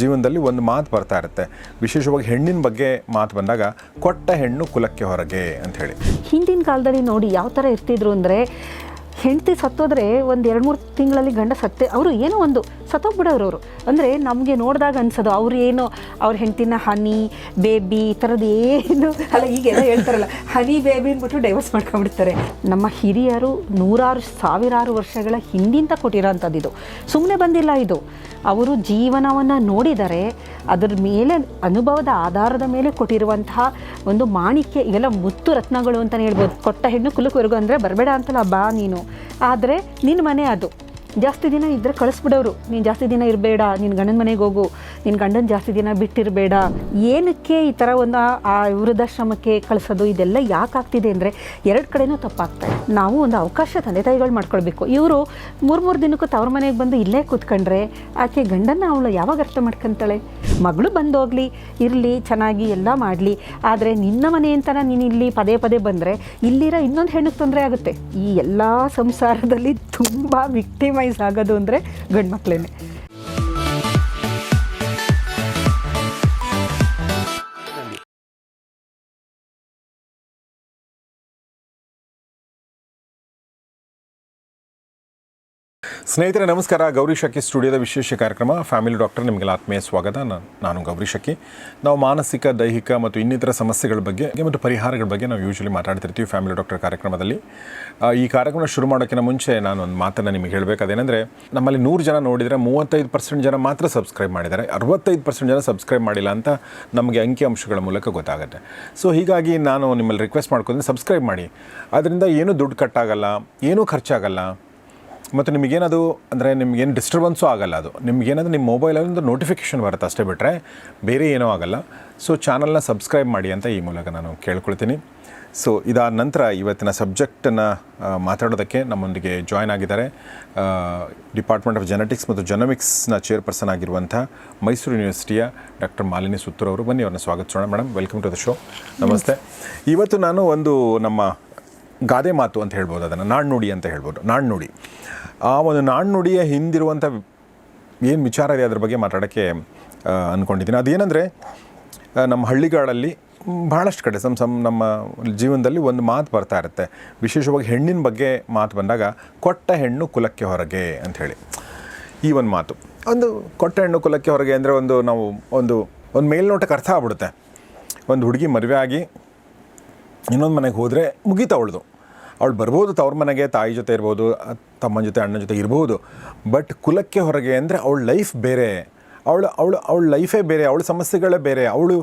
ಜೀವನದಲ್ಲಿ ಒಂದು ಮಾತು ಬರ್ತಾ ಇರುತ್ತೆ. ವಿಶೇಷವಾಗಿ ಹೆಣ್ಣಿನ ಬಗ್ಗೆ ಮಾತು ಬಂದಾಗ ಕೊಟ್ಟ ಹೆಣ್ಣು ಕುಲಕ್ಕೆ ಹೊರಗೆ ಅಂತ ಹೇಳಿ. ಹಿಂದಿನ ಕಾಲದಲ್ಲಿ ನೋಡಿ ಯಾವ ಥರ ಇರ್ತಿದ್ರು ಅಂದರೆ ಹೆಂಡತಿ ಸತ್ತೋದ್ರೆ ಒಂದು ಎರಡು ಮೂರು ತಿಂಗಳಲ್ಲಿ ಗಂಡ ಸತ್ತೆ, ಅವರು ಏನೋ ಒಂದು ಸತ್ತೋಗ್ಬಿಡೋರು ಅವರು. ಅಂದರೆ ನಮಗೆ ನೋಡಿದಾಗ ಅನ್ಸೋದು, ಅವ್ರು ಏನೋ ಅವ್ರ ಹೆಂಡತಿನ ಹನಿ, ಬೇಬಿ, ಈ ಥರದ್ದು ಏನು, ಅಲ್ಲ ಈಗೆಲ್ಲ ಹೇಳ್ತಾರಲ್ಲ, ಹನಿ, ಬೇಬಿ ಅಂದ್ಬಿಟ್ಟು ಡೈವರ್ಸ್ ಮಾಡ್ಕೊಂಡ್ಬಿಡ್ತಾರೆ. ನಮ್ಮ ಹಿರಿಯರು ನೂರಾರು, ಸಾವಿರಾರು ವರ್ಷಗಳ ಹಿಂದಿಂತ ಕೊಟ್ಟಿರೋಂಥದ್ದು ಇದು ಸುಮ್ಮನೆ ಬಂದಿಲ್ಲ ಇದು. ಅವರು ಜೀವನವನ್ನು ನೋಡಿದರೆ ಅದರ ಮೇಲೆ, ಅನುಭವದ ಆಧಾರದ ಮೇಲೆ ಕೊಟ್ಟಿರುವಂತಹ ಒಂದು ಮಾಣಿಕ್ಯ, ಇವೆಲ್ಲ ಮುತ್ತು ರತ್ನಗಳು ಅಂತಲೇ ಹೇಳ್ಬೋದು. ಕೊಟ್ಟ ಹೆಣ್ಣು ಕುಲುಕುವರೆಗೂ ಅಂದರೆ ಬರಬೇಡ ಅಂತಲ್ಲ, ಬಾ ನೀನು. ಆದರೆ ನಿನ್ನ ಮನೆ ಅದು. ಜಾಸ್ತಿ ದಿನ ಇದ್ದರೆ ಕಳಿಸ್ಬಿಡೋರು. ನೀನು ಜಾಸ್ತಿ ದಿನ ಇರಬೇಡ ನಿನ್ನ ಗಂಡನ ಮನೆಗೆ ಹೋಗು ನಿನ್ನ ಗಂಡನ ಜಾಸ್ತಿ ದಿನ ಬಿಟ್ಟಿರಬೇಡ. ಏನಕ್ಕೆ ಈ ಥರ ಒಂದು ಆ- ವೃದ್ಧಾಶ್ರಮಕ್ಕೆ ಕಳಿಸೋದು? ಇದೆಲ್ಲ ಯಾಕೆ ಆಗ್ತಿದೆ ಅಂದರೆ ಎರಡು ಕಡೆನೂ ತಪ್ಪಾಗ್ತದೆ ನಾವು ಒಂದು ಅವಕಾಶ ತಂದೆ ತಾಯಿಗಳು ಮಾಡ್ಕೊಳ್ಬೇಕು. ಇವರು ಮೂರು ಮೂರು ದಿನಕ್ಕೂ ತವ್ರ ಮನೆಗೆ ಬಂದು ಇಲ್ಲೇ ಕೂತ್ಕೊಂಡ್ರೆ ಆಕೆ ಗಂಡನ ಅವಳು ಯಾವಾಗ ಅರ್ಥ ಮಾಡ್ಕೊಂತಾಳೆ? ಮಗಳು ಬಂದೋಗ್ಲಿ ಇರಲಿ, ಚೆನ್ನಾಗಿ ಎಲ್ಲ ಮಾಡಲಿ. ಆದರೆ ನಿನ್ನ ಮನೆ ಅಂತನ ನೀನು ಇಲ್ಲಿ ಪದೇ ಪದೇ ಬಂದರೆ ಇಲ್ಲಿರೋ ಇನ್ನೊಂದು ಹೆಣ್ಣಿಗೆ ತೊಂದರೆ ಆಗುತ್ತೆ. ಈ ಎಲ್ಲ ಸಂಸಾರದಲ್ಲಿ ತುಂಬ ವಿಕ್ಟಿಮೈಸ್ ಆಗೋದು ಅಂದರೆ ಗಂಡು ಮಕ್ಕಳೇನೆ ಸ್ನೇಹಿತರೆ, ನಮಸ್ಕಾರ. ಗೌರಿ ಶಕ್ಕಿ ಸ್ಟುಡಿಯೋದ ವಿಶೇಷ ಕಾರ್ಯಕ್ರಮ. ಫ್ಯಾಮಿಲಿ ಡಾಕ್ಟರ್ ನಿಮಗೆಲ್ಲ ಆತ್ಮೀಯ ಸ್ವಾಗತ. ನಾನು ಗೌರಿ ಶಕ್ಕಿ ನಾವು ಮಾನಸಿಕ, ದೈಹಿಕ ಮತ್ತು ಇನ್ನಿತರ ಸಮಸ್ಯೆಗಳ ಬಗ್ಗೆ ಮತ್ತು ಪರಿಹಾರಗಳ ಬಗ್ಗೆ ನಾವು ಯೂಶಲಿ ಮಾತಾಡ್ತಿರ್ತೀವಿ ಫ್ಯಾಮಿಲಿ ಡಾಕ್ಟರ್ ಕಾರ್ಯಕ್ರಮದಲ್ಲಿ. ಈ ಕಾರ್ಯಕ್ರಮ ಶುರು ಮಾಡೋಕ್ಕಿಂತ ಮುಂಚೆ ನಾನು ಒಂದು ಮಾತನ್ನು ನಿಮಗೆ ಹೇಳಬೇಕು. ಅದೇನೆಂದರೆ, ನಮ್ಮಲ್ಲಿ ನೂರು ಜನ ನೋಡಿದರೆ ಮೂವತ್ತೈದು ಪರ್ಸೆಂಟ್ ಜನ ಮಾತ್ರ ಸಬ್ಸ್ಕ್ರೈಬ್ ಮಾಡಿದ್ದಾರೆ. ಅರವತ್ತೈದು ಪರ್ಸೆಂಟ್ ಜನ ಸಬ್ಸ್ಕ್ರೈಬ್ ಮಾಡಿಲ್ಲ ಅಂತ ನಮಗೆ ಅಂಕಿ ಅಂಶಗಳ ಮೂಲಕ ಗೊತ್ತಾಗುತ್ತೆ. ಸೊ ಹೀಗಾಗಿ ನಾನು ನಿಮ್ಮಲ್ಲಿ ರಿಕ್ವೆಸ್ಟ್ ಮಾಡ್ಕೊಂಡ್ರೆ ಸಬ್ಸ್ಕ್ರೈಬ್ ಮಾಡಿ. ಅದರಿಂದ ಏನೂ ದುಡ್ಡು ಕಟ್ಟಾಗಲ್ಲ, ಏನೂ ಖರ್ಚಾಗಲ್ಲ ಮತ್ತು ನಿಮಗೇನದು ಅಂದರೆ ನಿಮಗೇನು ಡಿಸ್ಟರ್ಬೆನ್ಸು ಆಗಲ್ಲ ಅದು. ನಿಮಗೇನಂದ್ರೆ ನಿಮ್ಮ ಮೊಬೈಲಲ್ಲಿ ಒಂದು ನೋಟಿಫಿಕೇಷನ್ ಬರುತ್ತೆ ಅಷ್ಟೇ ಬಿಟ್ಟರೆ ಬೇರೆ ಏನೂ ಆಗಲ್ಲ. ಸೊ ಚಾನಲ್ನ ಸಬ್ಸ್ಕ್ರೈಬ್ ಮಾಡಿ ಅಂತ ಈ ಮೂಲಕ ನಾನು ಕೇಳ್ಕೊಳ್ತೀನಿ. ಸೊ ಇದಾದ ನಂತರ ಇವತ್ತಿನ ಸಬ್ಜೆಕ್ಟನ್ನು ಮಾತಾಡೋದಕ್ಕೆ ನಮ್ಮೊಂದಿಗೆ ಜಾಯ್ನ್ ಆಗಿದ್ದಾರೆ. ಡಿಪಾರ್ಟ್ಮೆಂಟ್ ಆಫ್ ಜೆನೆಟಿಕ್ಸ್ ಮತ್ತು ಜೆನಮಿಕ್ಸ್ನ ಚೇರ್ಪರ್ಸನ್ ಆಗಿರುವಂಥ ಮೈಸೂರು ಯೂನಿವರ್ಸಿಟಿಯ ಡಾಕ್ಟರ್ ಮಾಲಿನಿ ಸುತ್ತೂರ್ ಅವರು. ಬನ್ನಿ ಅವ್ರನ್ನ ಸ್ವಾಗತಿಸೋಣ. Madam welcome to the show ನಮಸ್ತೆ. ಇವತ್ತು ನಾನು ಒಂದು ನಮ್ಮ ಗಾದೆ ಮಾತು ಅಂತ ಹೇಳ್ಬೋದು ಅದನ್ನು. ನಾಣ್ಣುಡಿ ಅಂತ ಹೇಳ್ಬೋದು. ನಾಣ್ಣುಡಿ ಆ ಒಂದು ನಾಣ್ಣುಡಿಯ ಹಿಂದಿರುವಂಥ ಏನು ವಿಚಾರ ಇದೆ ಅದ್ರ ಬಗ್ಗೆ ಮಾತಾಡೋಕ್ಕೆ ಅಂದ್ಕೊಂಡಿದ್ದೀನಿ ಅದೇನೆಂದರೆ ನಮ್ಮ ಹಳ್ಳಿಗಳಲ್ಲಿ ಭಾಳಷ್ಟು ಕಡೆ ಸಮ್ ಸಮ್, ನಮ್ಮ ಜೀವನದಲ್ಲಿ ಒಂದು ಮಾತು ಬರ್ತಾ ಇರುತ್ತೆ. ವಿಶೇಷವಾಗಿ ಹೆಣ್ಣಿನ ಬಗ್ಗೆ ಮಾತು ಬಂದಾಗ, ಕೊಟ್ಟ ಹೆಣ್ಣು ಕುಲಕ್ಕೆ ಹೊರಗೆ ಅಂಥೇಳಿ ಈ ಒಂದು ಮಾತು. ಒಂದು ಕೊಟ್ಟ ಹೆಣ್ಣು ಕುಲಕ್ಕೆ ಹೊರಗೆ ಅಂದರೆ ಒಂದು ನಾವು ಒಂದು ಒಂದು ಮೇಲ್ನೋಟಕ್ಕೆ ಅರ್ಥ ಆಗ್ಬಿಡುತ್ತೆ. ಒಂದು ಹುಡುಗಿ ಮದುವೆ ಆಗಿ, ಇನ್ನೊಂದು ಮನೆಗೆ ಹೋದರೆ ಮುಗೀತಾ ಅವಳದು ಅವಳು ಬರ್ಬೋದು ತವ್ರ ಮನೆಗೆ ತಾಯಿ ಜೊತೆ ಇರ್ಬೋದು ತಮ್ಮನ ಜೊತೆ ಅಣ್ಣನ ಜೊತೆ ಇರ್ಬೋದು. ಬಟ್ ಕುಲಕ್ಕೆ ಹೊರಗೆ ಅಂದರೆ ಅವಳ ಲೈಫ್ ಬೇರೆ. ಅವಳು ಅವಳು ಅವಳ ಲೈಫೇ ಬೇರೆ ಅವಳ ಸಮಸ್ಯೆಗಳೇ ಬೇರೆ. ಅವಳು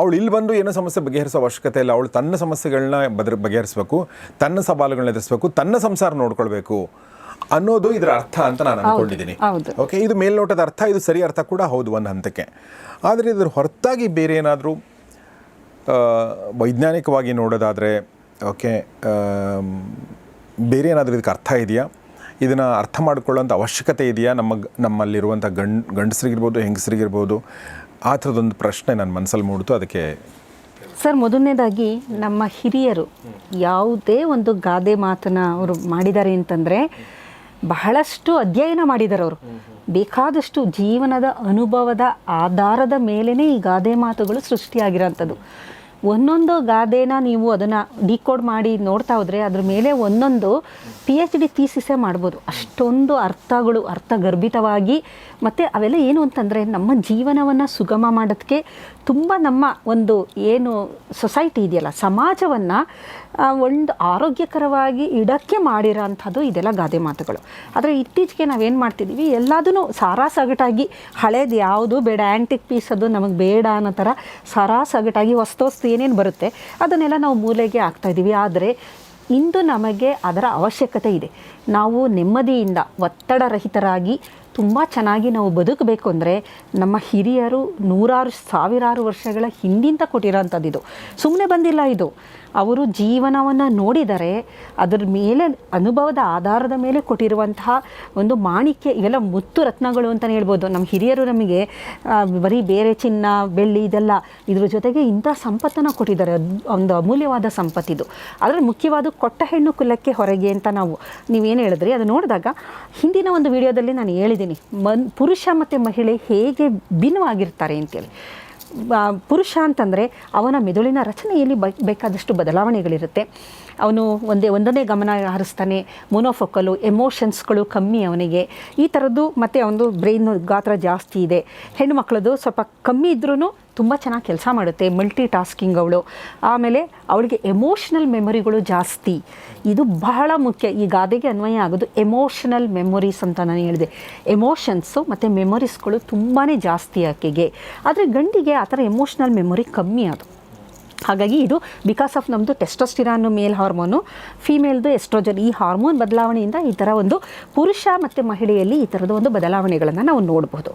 ಅವಳು ಇಲ್ಲಿ ಬಂದು ಏನೋ ಸಮಸ್ಯೆ ಬಗೆಹರಿಸೋ ಅವಶ್ಯಕತೆ ಇಲ್ಲ. ಅವಳು ತನ್ನ ಸಮಸ್ಯೆಗಳನ್ನ ಬದ್ರ ಬಗೆಹರಿಸ್ಬೇಕು ತನ್ನ ಸವಾಲುಗಳನ್ನ ಎದುರಿಸಬೇಕು ತನ್ನ ಸಂಸಾರ ನೋಡ್ಕೊಳ್ಬೇಕು ಅನ್ನೋದು ಇದರ ಅರ್ಥ ಅಂತ ನಾನು ಅನ್ಕೊಂಡಿದ್ದೀನಿ ಓಕೆ ಇದು ಮೇಲ್ನೋಟದ ಅರ್ಥ ಇದು ಸರಿ ಅರ್ಥ ಕೂಡ ಹೌದು ಒಂದು ಹಂತಕ್ಕೆ. ಆದರೆ ಇದ್ರ ಹೊರತಾಗಿ ಬೇರೆ ಏನಾದರೂ ವೈಜ್ಞಾನಿಕವಾಗಿ ನೋಡೋದಾದರೆ ಓಕೆ ಬೇರೆ ಏನಾದರೂ ಇದಕ್ಕೆ ಅರ್ಥ ಇದೆಯಾ? ಇದನ್ನು ಅರ್ಥ ಮಾಡ್ಕೊಳ್ಳೋಂಥ ಅವಶ್ಯಕತೆ ಇದೆಯಾ? ನಮ್ಮ ನಮ್ಮಲ್ಲಿರುವಂಥ ಗಂಡ್, ಗಂಡಸರಿಗಿರ್ಬೋದು, ಹೆಂಗಸರಿಗಿರ್ಬೋದು, ಆ ಥರದೊಂದು ಪ್ರಶ್ನೆ ನನ್ನ ಮನಸ್ಸಲ್ಲಿ ಮೂಡಿತು, ಅದಕ್ಕೆ ಸರ್, ಮೊದಲನೇದಾಗಿ ನಮ್ಮ ಹಿರಿಯರು ಯಾವುದೇ ಒಂದು ಗಾದೆ ಮಾತನ್ನ ಅವರು ಮಾಡಿದ್ದಾರೆ ಅಂತಂದರೆ ಬಹಳಷ್ಟು ಅಧ್ಯಯನ ಮಾಡಿದ್ದಾರೆ ಅವರು. ಬೇಕಾದಷ್ಟು ಜೀವನದ ಅನುಭವದ ಆಧಾರದ ಮೇಲೇ ಈ ಗಾದೆ ಮಾತುಗಳು ಸೃಷ್ಟಿಯಾಗಿರೋಂಥದ್ದು. ಒಂದೊಂದು ಗಾದೆನ ನೀವು ಅದನ್ನು ಡಿಕೋಡ್ ಮಾಡಿ ನೋಡ್ತಾ ಹೋದರೆ ಅದ್ರ ಮೇಲೆ ಒಂದೊಂದು ಪಿ ಎಚ್ ಡಿ ಥೀಸಿಸೇ ಮಾಡ್ಬೋದು. ಅಷ್ಟೊಂದು ಅರ್ಥಗಳು, ಅರ್ಥಗರ್ಭಿತವಾಗಿ. ಮತ್ತು ಅವೆಲ್ಲ ಏನು ಅಂತಂದರೆ ನಮ್ಮ ಜೀವನವನ್ನು ಸುಗಮ ಮಾಡೋದಕ್ಕೆ ತುಂಬ ನಮ್ಮ ಒಂದು ಏನು ಸೊಸೈಟಿ ಇದೆಯಲ್ಲ, ಸಮಾಜವನ್ನು ಒಂದು ಆರೋಗ್ಯಕರವಾಗಿ ಇಡಕ್ಕೆ ಮಾಡಿರೋಂಥದ್ದು ಇದೆಲ್ಲ ಗಾದೆ ಮಾತುಗಳು. ಆದರೆ ಇತ್ತೀಚೆಗೆ ನಾವೇನು ಮಾಡ್ತಿದ್ದೀವಿ ಎಲ್ಲದೂ ಸಾರಾಸಗಟಾಗಿ ಹಳೇದು ಯಾವುದು ಬೇಡ ಆ್ಯಂಟಿಕ್ ಪೀಸ್ ಅದು ನಮಗೆ ಬೇಡ ಅನ್ನೋ ಥರ ಸಾರಾಸಗಟಾಗಿ ವಸ್ತು ವಸ್ತು ಏನೇನು ಬರುತ್ತೆ, ಅದನ್ನೆಲ್ಲ ನಾವು ಮೂಲೆಗೆ ಹಾಕ್ತಾಯಿದ್ದೀವಿ ಆದರೆ ಇಂದು ನಮಗೆ ಅದರ ಅವಶ್ಯಕತೆ ಇದೆ. ನಾವು ನೆಮ್ಮದಿಯಿಂದ ಒತ್ತಡರಹಿತರಾಗಿ ತುಂಬ ಚೆನ್ನಾಗಿ ನಾವು ಬದುಕಬೇಕು ಅಂದರೆ ನಮ್ಮ ಹಿರಿಯರು ನೂರಾರು ಸಾವಿರಾರು ವರ್ಷಗಳ ಹಿಂದಿಂದ ಕೊಟ್ಟಿರೋಂಥದ್ದು ಇದು ಸುಮ್ಮನೆ ಬಂದಿಲ್ಲ ಇದು. ಅವರು ಜೀವನವನ್ನು ನೋಡಿದರೆ ಅದರ ಮೇಲೆ ಅನುಭವದ ಆಧಾರದ ಮೇಲೆ ಕೊಟ್ಟಿರುವಂತಹ ಒಂದು ಮಾಣಿಕ್ಯ ಇವೆಲ್ಲ ಮುತ್ತು ರತ್ನಗಳು ಅಂತಲೇ ಹೇಳ್ಬೋದು. ನಮ್ಮ ಹಿರಿಯರು ನಮಗೆ ಬರೀ ಬೇರೆ ಚಿನ್ನ, ಬೆಳ್ಳಿ ಇದೆಲ್ಲ ಇದ್ರ ಜೊತೆಗೆ ಇಂಥ ಸಂಪತ್ತನ್ನು ಕೊಟ್ಟಿದ್ದಾರೆ. ಒಂದು ಅಮೂಲ್ಯವಾದ ಸಂಪತ್ತಿದು ಆದರೆ ಮುಖ್ಯವಾದ ಕೊಟ್ಟ ಹೆಣ್ಣು ಕುಲಕ್ಕೆ ಹೊರಗೆ ಅಂತ ನಾವು, ನೀವೇನು ಹೇಳಿದ್ರಿ? ಅದು ನೋಡಿದಾಗ ಹಿಂದಿನ ಒಂದು ವಿಡಿಯೋದಲ್ಲಿ ನಾನು ಹೇಳಿದ್ದೀನಿ, ಮನ್, ಪುರುಷ ಮತ್ತು ಮಹಿಳೆ ಹೇಗೆ ಭಿನ್ನವಾಗಿರ್ತಾರೆ ಅಂತೇಳಿ. ಪುರುಷ ಅಂತಂದರೆ ಅವನ ಮೆದುಳಿನ ರಚನೆಯಲ್ಲಿ ಬೇಕಾದಷ್ಟು ಬದಲಾವಣೆಗಳಿರುತ್ತೆ. ಅವನು ಒಂದೇ, ಒಂದನೇ ಗಮನ ಹರಿಸ್ತಾನೆ. ಮೊನೋಫೊಕಲು ಎಮೋಷನ್ಸ್ಗಳು ಕಮ್ಮಿ ಅವನಿಗೆ. ಈ ಥರದ್ದು ಮತ್ತು ಅವನದು ಬ್ರೈನ್ ಗಾತ್ರ ಜಾಸ್ತಿ ಇದೆ. ಹೆಣ್ಣು ಮಕ್ಕಳದು ಸ್ವಲ್ಪ ಕಮ್ಮಿ ಇದ್ರೂ ತುಂಬ ಚೆನ್ನಾಗಿ ಕೆಲಸ ಮಾಡುತ್ತೆ ಮಲ್ಟಿ ಟಾಸ್ಕಿಂಗ್ ಅವಳು. ಆಮೇಲೆ ಅವಳಿಗೆ ಎಮೋಷ್ನಲ್ ಮೆಮೊರಿಗಳು ಜಾಸ್ತಿ. ಇದು ಬಹಳ ಮುಖ್ಯ. ಈ ಗಾದೆಗೆ ಅನ್ವಯ ಆಗೋದು ಎಮೋಷನಲ್ ಮೆಮೊರೀಸ್ ಅಂತ ನಾನು ಹೇಳಿದೆ. ಎಮೋಷನ್ಸು ಮತ್ತು ಮೆಮೊರೀಸ್ಗಳು ತುಂಬಾ ಜಾಸ್ತಿ ಆಕೆಗೆ. ಆದರೆ ಗಂಡಿಗೆ ಆ ಥರ ಎಮೋಷ್ನಲ್ ಮೆಮೊರಿ ಕಮ್ಮಿ ಅದು. ಹಾಗಾಗಿ ಇದು ಬಿಕಾಸ್ ಆಫ್ ನಮ್ಮದು ಟೆಸ್ಟೋಸ್ಟಿರಾನ್ ಮೇಲ್ ಹಾರ್ಮೋನು ಫೀಮೇಲ್ದು ಎಸ್ಟ್ರೋಜನ್ ಈ ಹಾರ್ಮೋನ್ ಬದಲಾವಣೆಯಿಂದ ಈ ಥರ ಒಂದು ಪುರುಷ ಮತ್ತು ಮಹಿಳೆಯಲ್ಲಿ ಈ ಥರದ ಒಂದು ಬದಲಾವಣೆಗಳನ್ನು ನಾವು ನೋಡಬಹುದು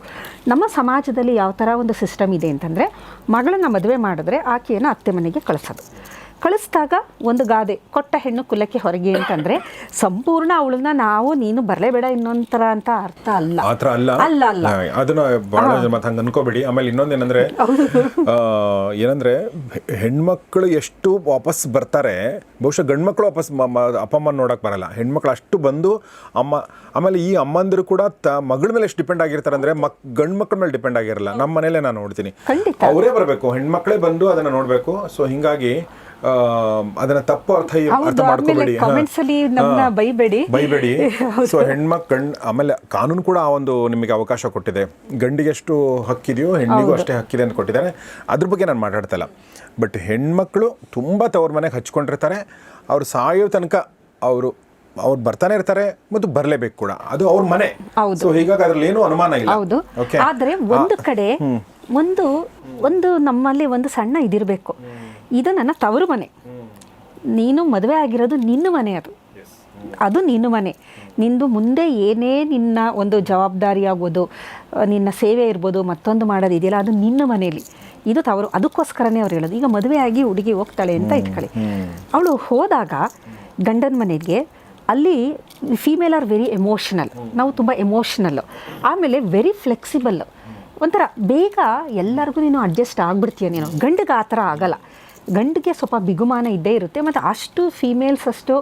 ನಮ್ಮ ಸಮಾಜದಲ್ಲಿ ಯಾವ ಥರ ಒಂದು ಸಿಸ್ಟಮ್ ಇದೆ ಅಂತಂದರೆ ಮಗಳನ್ನು ಮದುವೆ ಮಾಡಿದ್ರೆ ಆಕೆಯನ್ನು ಅತ್ತೆ ಮನೆಗೆ ಕಳಿಸೋದು. ಕಳಿಸಿದಾಗ ಒಂದು ಗಾದೆ ಕೊಟ್ಟ ಹೆಣ್ಣು ಕುಲಕ್ಕೆ ಹೊರಗೆ ಅಂತಂದರೆ ಸಂಪೂರ್ಣ ಅವಳನ್ನ ನಾವು ನೀನು ಬರಲೇಬೇಡ ಇನ್ನೊಂದು ಥರ ಅಂತ ಅರ್ಥ ಅಲ್ಲ. ಆ ಥರ ಅಲ್ಲ? ಅಲ್ಲ ಅಲ್ಲ. ಅದನ್ನ ಬಹಳ ಮತ್ತೆ ಹಂಗೆ ಅನ್ಕೋಬೇಡಿ. ಆಮೇಲೆ ಇನ್ನೊಂದೇನಂದ್ರೆ ಏನಂದ್ರೆ ಹೆಣ್ಮಕ್ಳು ಎಷ್ಟು ವಾಪಸ್ ಬರ್ತಾರೆ ಬಹುಶಃ ಗಂಡ್ಮಕ್ಳು ವಾಪಸ್ ಅಪ್ಪ ಅಮ್ಮ ನೋಡಕ್ ಬರಲ್ಲ. ಹೆಣ್ಮಕ್ಳು ಅಷ್ಟು ಬಂದು ಅಮ್ಮ ಆಮೇಲೆ ಈ ಅಮ್ಮಂದಿರು ಕೂಡ ತ ಮಗಳ ಮೇಲೆ ಎಷ್ಟು ಡಿಪೆಂಡ್ ಆಗಿರ್ತಾರೆ ಅಂದ್ರೆ ಮಕ್ ಗಂಡ್ ಮಕ್ಳ ಮೇಲೆ ಡಿಪೆಂಡ್ ಆಗಿರಲ್ಲ. ನಮ್ಮ ಮನೇಲೆ ನಾನು ನೋಡ್ತೀನಿ. ಅವರೇ ಬರಬೇಕು. ಹೆಣ್ಮಕ್ಳೇ ಬಂದು ಅದನ್ನ ನೋಡ್ಬೇಕು. ಸೊ ಹಿಂಗಾಗಿ ಅದನ್ನ ತಪ್ಪು ಅರ್ಥ ಅರ್ಥ ಮಾಡ್ಕೋಬೇಡಿ. ಬೈಬೇಡಿ. ಬೈಬೇಡಿ. ಸೊ ಹೆಣ್ಮಕ್ ಗಂಡ್ ಆಮೇಲೆ ಕಾನೂನು ಕೂಡ ಆ ಒಂದು ನಿಮಗೆ ಅವಕಾಶ ಕೊಟ್ಟಿದೆ. ಗಂಡಿಗೆ ಎಷ್ಟು ಹಕ್ಕಿದೆಯೋ ಹೆಣ್ಣಿಗೂ ಅಷ್ಟೇ ಹಕ್ಕಿದೆ ಅಂತ ಕೊಟ್ಟಿದ್ದಾರೆ. ಅದ್ರ ಬಗ್ಗೆ ನಾನು ಮಾತಾಡ್ತಲ್ಲ ಬಟ್ ಹೆಣ್ಮಕ್ಳು ತುಂಬ ತವ್ರ ಮನೆಗೆ ಹಚ್ಕೊಂಡಿರ್ತಾರೆ. ಅವ್ರು ಸಾಯೋ ತನಕ ಅವರು ಅವ್ರು ಬರ್ತಾನೆ ಇರ್ತಾರೆ ಮತ್ತು ಬರಲೇಬೇಕು ಕೂಡ. ಅದು ಅವ್ರ ಮನೆ. ಸೊ ಹೀಗಾಗಿ ಅದ್ರಲ್ಲಿ ಏನು ಅನುಮಾನ ಇಲ್ಲ. ಹೌದು. ಆದರೆ ಒಂದು ಕಡೆ ಒಂದು ಒಂದು ನಮ್ಮಲ್ಲಿ ಒಂದು ಸಣ್ಣ ಇದಿರಬೇಕು. ಇದು ನನ್ನ ತವರು ಮನೆ. ನೀನು ಮದುವೆ ಆಗಿರೋದು ನಿನ್ನ ಮನೆ ಅದು. ಅದು ನಿನ್ನ ಮನೆ. ನಿಂದು ಮುಂದೆ ಏನೇ ನಿನ್ನ ಒಂದು ಜವಾಬ್ದಾರಿ ಆಗ್ಬೋದು ನಿನ್ನ ಸೇವೆ ಇರ್ಬೋದು ಮತ್ತೊಂದು ಮಾಡೋದು ಇದೆಯಲ್ಲ ಅದು ನಿನ್ನ ಮನೆಯಲ್ಲಿ. ಇದು ತವರು ಅದಕ್ಕೋಸ್ಕರನೇ ಅವ್ರು ಹೇಳೋದು. ಈಗ ಮದುವೆ ಆಗಿ ಹುಡುಗಿ ಹೋಗ್ತಾಳೆ ಅಂತ ಇಟ್ಕೊಳ್ಳಿ. ಅವಳು ಹೋದಾಗ ಗಂಡನ ಮನೆಗೆ ಅಲ್ಲಿ ಫೀಮೇಲ್ ಆರ್ ವೆರಿ ಎಮೋಷನಲ್ ನಾವು ತುಂಬ ಎಮೋಷ್ನಲ್ಲು ಆಮೇಲೆ ವೆರಿ ಫ್ಲೆಕ್ಸಿಬಲ್ ಒಂಥರ ಬೇಗ ಎಲ್ಲರಿಗೂ ನೀನು ಅಡ್ಜಸ್ಟ್ ಆಗ್ಬಿಡ್ತೀಯ ನೀನು. ಗಂಡಿಗೆ ಆ ಥರ ಆಗಲ್ಲ. ಗಂಡಿಗೆ ಸ್ವಲ್ಪ ಬಿಗುಮಾನ ಇದ್ದೇ ಇರುತ್ತೆ, ಮತ್ತು ಅಷ್ಟು ಫೀಮೇಲ್ಸ್ ಅಷ್ಟು